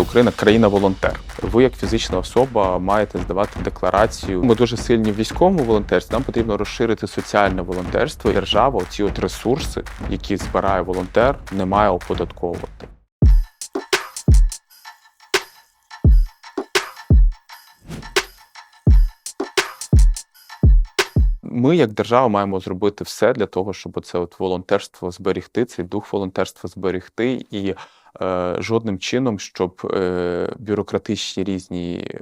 Україна країна волонтер. Ви, як фізична особа, маєте здавати декларацію. Ми дуже сильні в військовому волонтерстві. Нам потрібно розширити соціальне волонтерство. Держава ці от ресурси, які збирає волонтер, не має оподатковувати. Ми, як держава, маємо зробити все для того, щоб це от волонтерство зберігти, цей дух волонтерства зберігти і е, жодним чином, щоб е, бюрократичні різні е,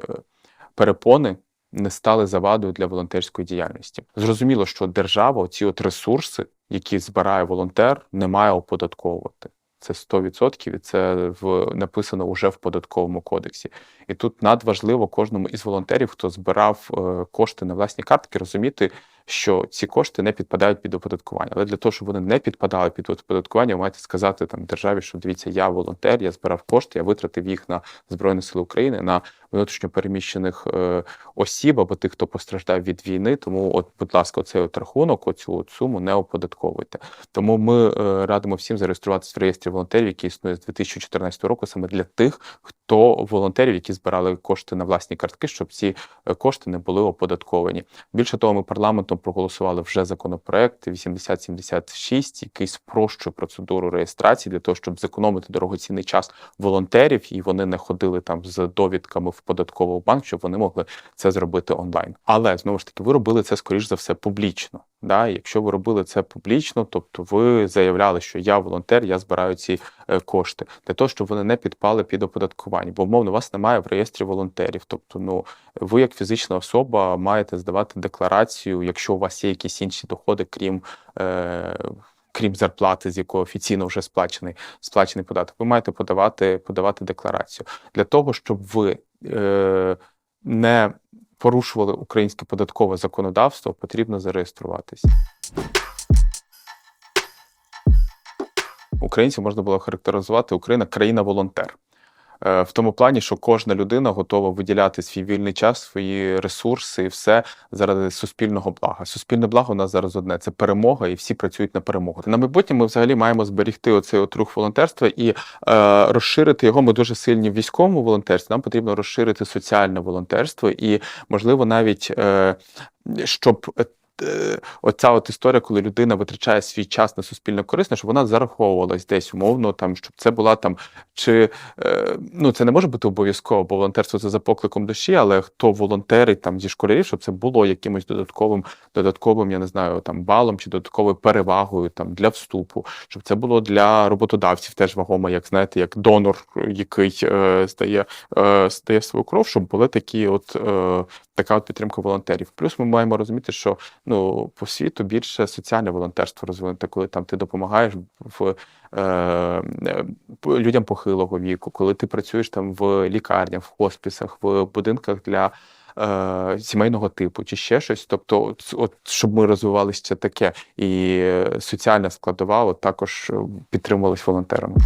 перепони не стали завадою для волонтерської діяльності. Зрозуміло, що держава ці от ресурси, які збирає волонтер, не має оподатковувати. Це 100% і це в написано уже в податковому кодексі. І тут надважливо кожному із волонтерів, хто збирав е, кошти на власні картки, розуміти, що ці кошти не підпадають під оподаткування. Але для того, щоб вони не підпадали під оподаткування, ви маєте сказати там державі, що дивіться, я волонтер, я збирав кошти, я витратив їх на Збройні Сили України, на внутрішньопереміщених е, осіб або тих, хто постраждав від війни. Тому, от, будь ласка, оцей от рахунок, оцю от суму не оподатковуйте. Тому ми е, радимо всім зареєструватися в реєстрі волонтерів, який існує з 2014 року, саме для тих, хто волонтерів, які збирали кошти на власні картки, щоб ці е, кошти не були оподатковані. Більше того, ми парламентом проголосували вже законопроект 8076, який спрощує процедуру реєстрації для того, щоб зекономити дорогоцінний час волонтерів, і вони не ходили там з довідками в податковий банк, щоб вони могли це зробити онлайн. Але знову ж таки, ви робили це скоріш за все публічно. Да, якщо ви робили це публічно, тобто ви заявляли, що я волонтер, я збираю ці кошти для того, щоб вони не підпали під оподаткування, бо умовно вас немає в реєстрі волонтерів. Тобто, ну ви як фізична особа маєте здавати декларацію, якщо у вас є якісь інші доходи, крім. Е, Крім зарплати, з якої офіційно вже сплачений сплачений податок, ви маєте подавати подавати декларацію для того, щоб ви е, не порушували українське податкове законодавство, потрібно зареєструватись. Українців можна було характеризувати Україна країна-волонтер. Е, В тому плані, що кожна людина готова виділяти свій вільний час, свої ресурси і все заради суспільного блага. Суспільне благо у нас зараз одне це перемога, і всі працюють на перемогу. На майбутнє ми взагалі маємо зберігти оцей от рух волонтерства і е, розширити його. Ми дуже сильні в військовому волонтерстві. Нам потрібно розширити соціальне волонтерство і, можливо, навіть е, щоб. Е, Оця от історія, коли людина витрачає свій час на суспільно корисне, щоб вона зараховувалась десь умовно, там щоб це була там, чи е, ну це не може бути обов'язково, бо волонтерство це за покликом душі, але хто волонтерить там зі школярів, щоб це було якимось додатковим, додатковим, я не знаю, там балом чи додатковою перевагою там для вступу, щоб це було для роботодавців теж вагомо, як знаєте, як донор, який е, здає, е, здає свою кров, щоб були такі, от е, така от підтримка волонтерів. Плюс ми маємо розуміти, що ну по світу більше соціальне волонтерство розвинуте, коли там ти допомагаєш в е, е, людям похилого віку, коли ти працюєш там в лікарнях, в хоспісах, в будинках для. е, Сімейного типу чи ще щось, тобто, от, щоб ми розвивалися таке, і соціальна складова от також е, підтримувалась волонтерами.